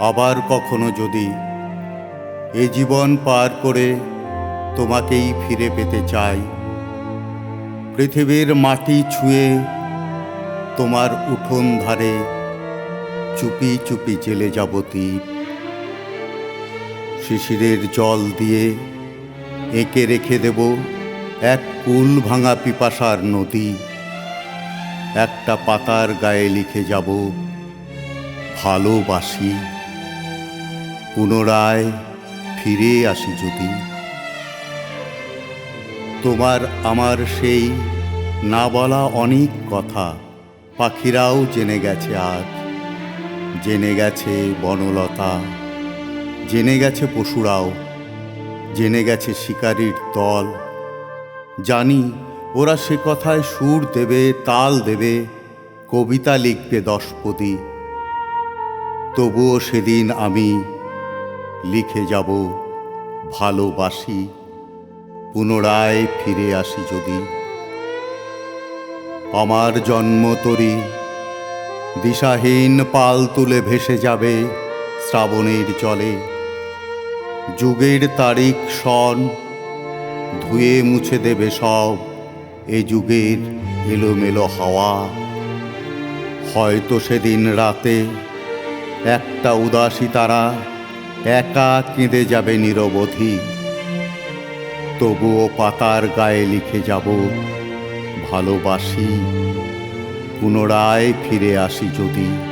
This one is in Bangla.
আবার কখনো যদি এ জীবন পার করে তোমাকেই ফিরে পেতে চাই। পৃথিবীর মাটি ছুঁয়ে তোমার উঠোন ধারে চুপি চুপি জেলে যাব দ্বীপ শিশিরের জল দিয়ে এঁকে রেখে দেব এক কুল ভাঙা পিপাসার নদী। একটা পাতার গায়ে লিখে যাব, ভালোবাসি। পুনরায় ফিরে আসি যদি। তোমার আমার সেই না বলা অনেক কথা পাখিরাও জেনে গেছে আজ। জেনে গেছে বনলতা, জেনে গেছে পশুরাও, জেনে গেছে শিকারীর দল। জানি ওরা সে কথায় সুর দেবে, তাল দেবে, কবিতা লিখবে দশপদী তবুও সেদিন আমি লিখে যাব, ভালোবাসি, পুনরায় ফিরে আসি যদি। আমার জন্ম তরি, দিশাহীন পাল তুলে ভেসে যাবে শ্রাবণের জলে। যুগের তারিখ সন ধুয়ে মুছে দেবে সব এ যুগের এলোমেলো হাওয়া। হয়তো সেদিন রাতে একটা উদাসী তারা একা কেঁদে যাবে নিরবধি। তবুও পাতার গায়ে লিখে যাব ভালোবাসি পুনরায় ফিরে আসি যদি।